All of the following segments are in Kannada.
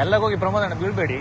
ಮೆಲ್ಲಗೆ ಹೋಗಿ ಪ್ರಮೋದಣ್ಣ ಬೀಳ್ಬೇಡಿ.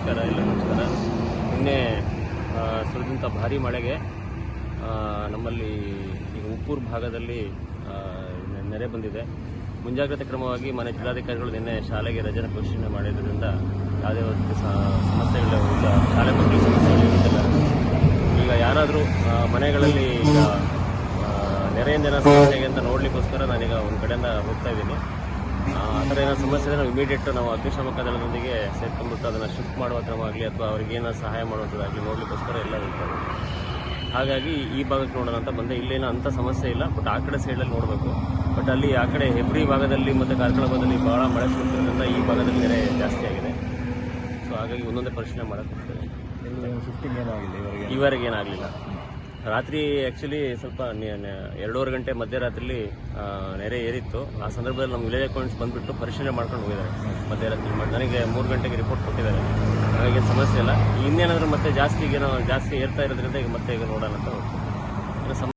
ನಮಸ್ಕಾರ ಎಲ್ಲ ನಮಸ್ಕಾರ. ನಿನ್ನೆ ಸುರಿದಂಥ ಭಾರಿ ಮಳೆಗೆ ನಮ್ಮಲ್ಲಿ ಈಗ ಉಪ್ಪೂರು ಭಾಗದಲ್ಲಿ ನೆರೆ ಬಂದಿದೆ. ಮುಂಜಾಗ್ರತೆ ಕ್ರಮವಾಗಿ ಮನೆ ಜಿಲ್ಲಾಧಿಕಾರಿಗಳು ನಿನ್ನೆ ಶಾಲೆಗೆ ರಜನ ಘೋಷಣೆ ಮಾಡಿದ್ದರಿಂದ ಯಾವುದೇ ಒಂದು ಸ- ಸಮಸ್ಯೆಗಳು ಇಲ್ಲ, ಶಾಲೆ ಮಕ್ಕಳ ಸಮಸ್ಯೆಗಳು ಇರುವುದಿಲ್ಲ ಈಗ ಯಾರಾದರೂ ಮನೆಗಳಲ್ಲಿ ಈಗ ನೆರೆಯಿಂದ ಏನಾದರೂ ಅಂತ ನೋಡಲಿಕ್ಕೋಸ್ಕರ ನಾನೀಗ ಒಂದು ಕಡೆಯಿಂದ ಹೋಗ್ತಾ ಇದ್ದೀನಿ. ಥರ ಏನಾದ್ರು ಸಮಸ್ಯೆ ಇದ್ರೆ ನಾವು ಇಮಿಡಿಯೇಟ್ ನಾವು ಅಗ್ನಿಶಾಮಕ ದಳದೊಂದಿಗೆ ಸೇರ್ಕೊಂಡ್ಬಿಟ್ಟು ಅದನ್ನು ಶಿಫ್ಟ್ ಮಾಡುವ ಕ್ರಮ ಆಗಲಿ ಅಥವಾ ಅವ್ರಿಗೆ ಏನಾದ್ರು ಸಹಾಯ ಮಾಡುವಂಥದ್ದಾಗಲಿ ನೋಡ್ಲಿಕ್ಕೋಸ್ಕರ ಎಲ್ಲ ಹೋಗ್ತಾರೆ ಹಾಗಾಗಿ ಈ ಭಾಗಕ್ಕೆ ನೋಡೋಣ ಅಂತ ಬಂದೆ. ಇಲ್ಲೇನೋ ಅಂಥ ಸಮಸ್ಯೆ ಇಲ್ಲ. ಬಟ್ ಆ ಕಡೆ ಸೈಡಲ್ಲಿ ನೋಡಬೇಕು. ಬಟ್ ಅಲ್ಲಿ ಆ ಕಡೆ ಹೆಬ್ರಿ ಭಾಗದಲ್ಲಿ ಮತ್ತು ಕಾರ್ಕಳ ಭಾಗದಲ್ಲಿ ಭಾಳ ಮಳೆ ಸುರಿದ್ರಿಂದ ಈ ಭಾಗದಲ್ಲಿ ನೆರೆ ಜಾಸ್ತಿ ಆಗಿದೆ. ಸೊ ಹಾಗಾಗಿ ಒಂದೊಂದೇ ಪರಿಶೀಲನೆ ಮಾಡೋಕ್ಕೆ ಹೋಗ್ತೇವೆ ಇವರಿಗೆ ಏನಾಗಲಿಲ್ಲ. ರಾತ್ರಿ ಆ್ಯಕ್ಚುಲಿ ಸ್ವಲ್ಪ ಎರಡೂವರೆ ಗಂಟೆ ಮಧ್ಯರಾತ್ರಿಲಿ ನೆರೆ ಏರಿತ್ತು. ಆ ಸಂದರ್ಭದಲ್ಲಿ ನಮ್ಮ ವಿಲೇಜ್ ಅಕೌಂಟ್ಸ್ ಬಂದುಬಿಟ್ಟು ಪರಿಶೀಲನೆ ಮಾಡ್ಕೊಂಡು ಹೋಗಿದ್ದಾರೆ. ಮಧ್ಯರಾತ್ರಿ ಮಾಡಿ ನನಗೆ ಮೂರು ಗಂಟೆಗೆ ರಿಪೋರ್ಟ್ ಕೊಟ್ಟಿದ್ದಾರೆ. ನನಗೇನು ಸಮಸ್ಯೆ ಇಲ್ಲ. ಇನ್ನೇನಾದರೂ ಮತ್ತೆ ಜಾಸ್ತಿ ಏನೋ ಜಾಸ್ತಿ ಏರ್ತಾ ಇರೋದ್ರಿಂದ ಈಗ ಮತ್ತೆ ಈಗ ನೋಡೋಣ ಅಂತ ಸಮ